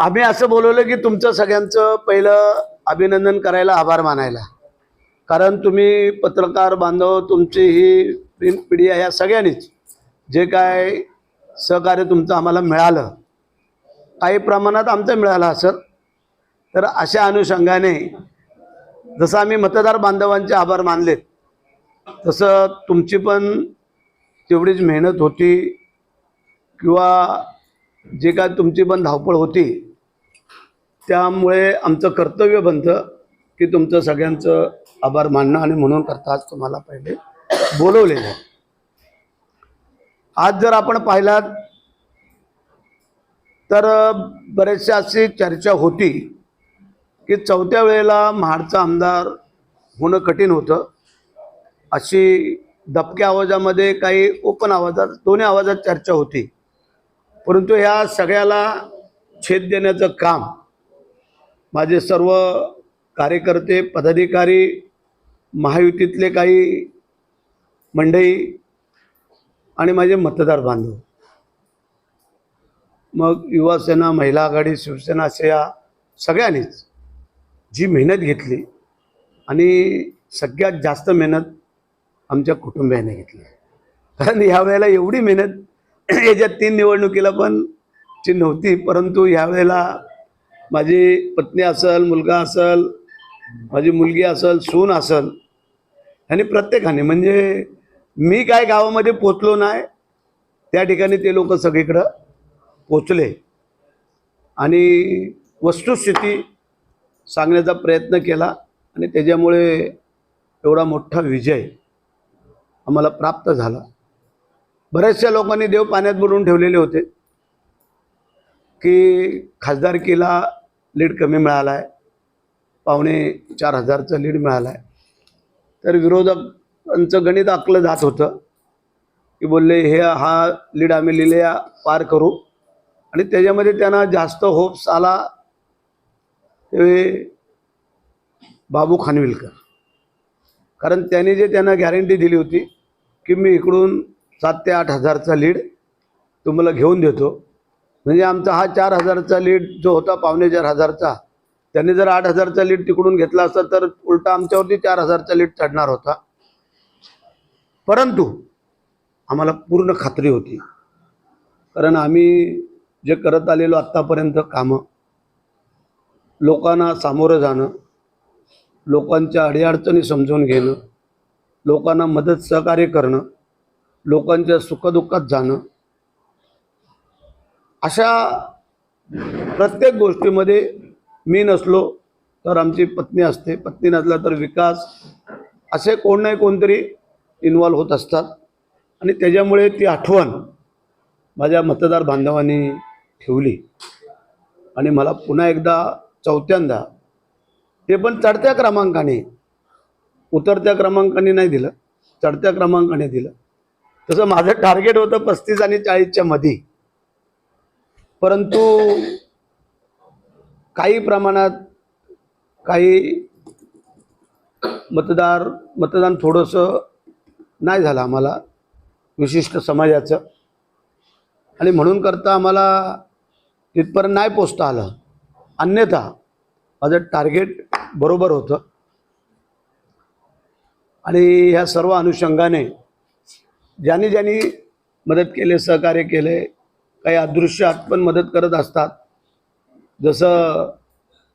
आम्ही असं बोलवलं की तुमचं सगळ्यांचं पहिलं अभिनंदन करायला आभार मानायला. कारण तुम्ही पत्रकार बांधव तुमची ही प्रिंट पिढी आहे या सगळ्यांनीच जे काय सहकार्य तुमचं आम्हाला मिळालं काही प्रमाणात आमचं मिळालं असं तर अशा अनुषंगाने जसं आम्ही मतदार बांधवांचे आभार मानलेत तसं तुमची पण तेवढीच मेहनत होती किंवा जे काय तुमची पण धावपळ होती त्यामुळे आमचं कर्तव्य बनतं की तुमचं सगळ्यांचं आभार मानणं आणि म्हणून करता आज तुम्हाला पहिले बोलवलेलं. आहे आज जर आपण पाहिलात तर बरेचशा अशी चर्चा होती की चौथ्या वेळेला महाडचा आमदार होणं कठीण होतं. अशी दबक्या आवाजामध्ये काही ओपन आवाजात दोन्ही आवाजात चर्चा होती. परंतु ह्या सगळ्याला छेद देण्याचं काम माझे सर्व कार्यकर्ते पदाधिकारी महायुतीतले काही मंडई आणि माझे मतदार बांधव. मग युवासेना महिला आघाडी शिवसेना असे या सगळ्यांनीच जी मेहनत घेतली आणि सगळ्यात जास्त मेहनत आमच्या कुटुंबियाने घेतली. कारण यावेळेला एवढी मेहनत याच्या तीन निवडणुकीला पण ची नव्हती परंतु यावेळेला माझी पत्नी असेल मुलगा असेल माझी मुलगी असेल सून असेल आणि प्रत्येकाने म्हणजे मी काय गावामध्ये पोचलो नाही त्या ठिकाणी ते लोक सगळीकडं पोचले. आणि वस्तुस्थिती सांगण्याचा प्रयत्न केला आणि त्याच्यामुळे एवढा मोठा विजय आम्हाला प्राप्त झाला. बऱ्याचशा लोकांनी देव पाण्यात बुडवून ठेवलेले होते की खासदारकीला लीड कमी मिळाला आहे पावणे चार हजारचं लीड मिळाला आहे तर विरोधकांचं गणित आखलं जात होतं की बोलले हे हा लीड आम्ही लिहिल्या पार करू. आणि त्याच्यामध्ये त्यांना जास्त होप्स आला ते बाबू खानविलकर. कारण त्यांनी जे त्यांना गॅरंटी दिली होती की मी इकडून सात ते आठ हजारचा लीड तुम्हाला घेऊन देतो. म्हणजे आमचा हा चार हजारचा लीड जो होता पावणे चार हजारचा त्यांनी जर आठ हजारचा लीड तिकडून घेतला असता तर उलटा आमच्यावरती चार हजारचा लीड चढणार होता. परंतु आम्हाला पूर्ण खात्री होती. कारण आम्ही जे करत आलेलो आत्तापर्यंत कामं लोकांना सामोरं जाणं लोकांच्या अडीअडचणी समजून घेणं लोकांना मदत सहकार्य करणं लोकांच्या सुखदुःखात जाणं अशा प्रत्येक गोष्टीमध्ये मी नसलो तर आमची पत्नी असते. पत्नी नसला तर विकास. असे कोण नाही कोणतरी इन्वॉल्व होत असतात. आणि त्याच्यामुळे ती आठवण माझ्या मतदार बांधवांनी ठेवली. आणि मला पुन्हा एकदा चौथ्यांदा ते पण चढत्या क्रमांकाने उतरत्या क्रमांकाने नाही दिलं. चढत्या क्रमांकाने दिलं. तसं माझं टार्गेट होतं पस्तीस आणि चाळीसच्या मध्ये परंतु काही प्रमाणात काही मतदार मतदान थोडंसं नाही झालं आम्हाला विशिष्ट समाजाचं. आणि म्हणून करता आम्हाला तिथपर्यंत नाही पोचता आलं. अन्यथा माझं टार्गेट बरोबर होतं. आणि ह्या सर्व अनुषंगाने ज्यांनी ज्यांनी मदत केले सहकार्य केले काही अदृश्य हात पण मदत करत असतात. जसं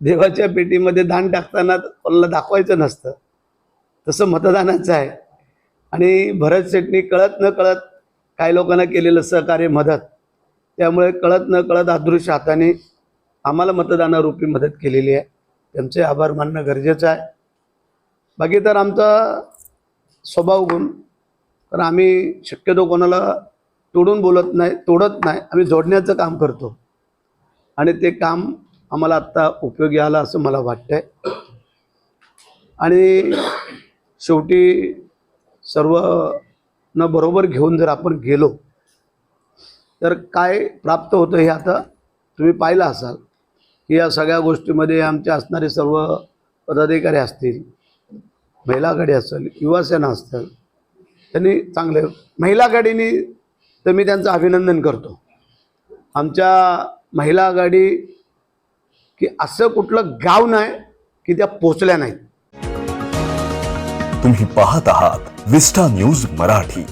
देवाच्या पेटीमध्ये दान टाकताना कोणाला दाखवायचं नसतं तसं मतदानाचं आहे. आणि भरत शेटनी कळत न कळत काही लोकांना केलेलं सहकार्य मदत त्यामुळे कळत न कळत अदृश्य हाताने आम्हाला मतदानारूपी मदत केलेली आहे. त्यांचे आभार मानणं गरजेचं आहे. बाकी तर आमचा स्वभाव गुण कारण आम्ही शक्यतो कोणाला तोडून बोलत नाही तोडत नाही. आम्ही जोडण्याचं काम करतो. आणि ते काम आम्हाला आत्ता उपयोगी आलं असं मला वाटतंय. आणि शेवटी सर्व न बरोबर घेऊन जर आपण गेलो तर काय प्राप्त होतं हे आता तुम्ही पाहिलं असाल. की या सगळ्या गोष्टीमध्ये आमचे असणारे सर्व पदाधिकारी असतील महिला आघाडी असेल युवासेना असतील त्यांनी चांगले महिला आघाडीने तर मी त्यांचं अभिनंदन करतो. आमच्या महिला आघाडी की असं कुठलं गाव नाही की त्या पोचल्या नाहीत. तुम्ही पाहत आहात विस्टा न्यूज मराठी.